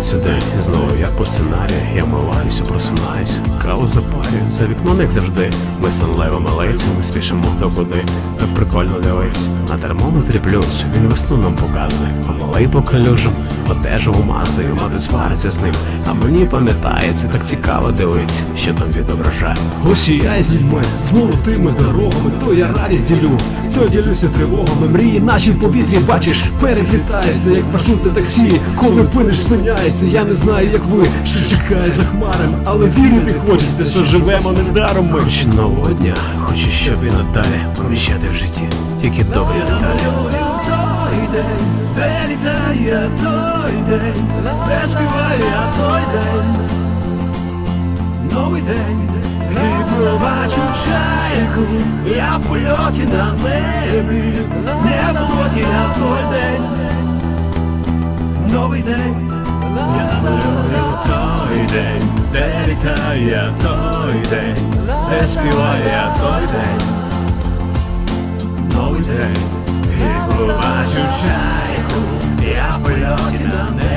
приходить сюди, знову як по сценарію, я вмиваюся, просинаюсь, каву запарюю, за вікном, як завжди. Ми сонливими ми спішимо хто куди. Так прикольно дивиться. На термометрі плюс, він весну нам показує. А малий по калюжам, одежу умазує, мати свариться з ним. А мені пам'ятається, так цікаво дивиться, що там відображає. Ось і я з людьми, знову тими дорогами, то я радість ділю, то ділюся тривогами. Мрії наші в повітрі, бачиш, переплітаються, як маршрутне таксі. Коли пинеш, спиняється, я не знаю, як ви, що чекає за хмарами, але вірити хочеться, що живемо недаром ми. Хоч нового дня, хочу, щоб і надалі поміщати в житті тільки добрі деталі. Літає той день, де співає той день, новий день, і пробачу чайку, я в польоті на небі, не болоті, а той день, новий день, я намалюю той день, де літає той день, де співає той день. Новий день. І побачу чайку Я в польоті на небі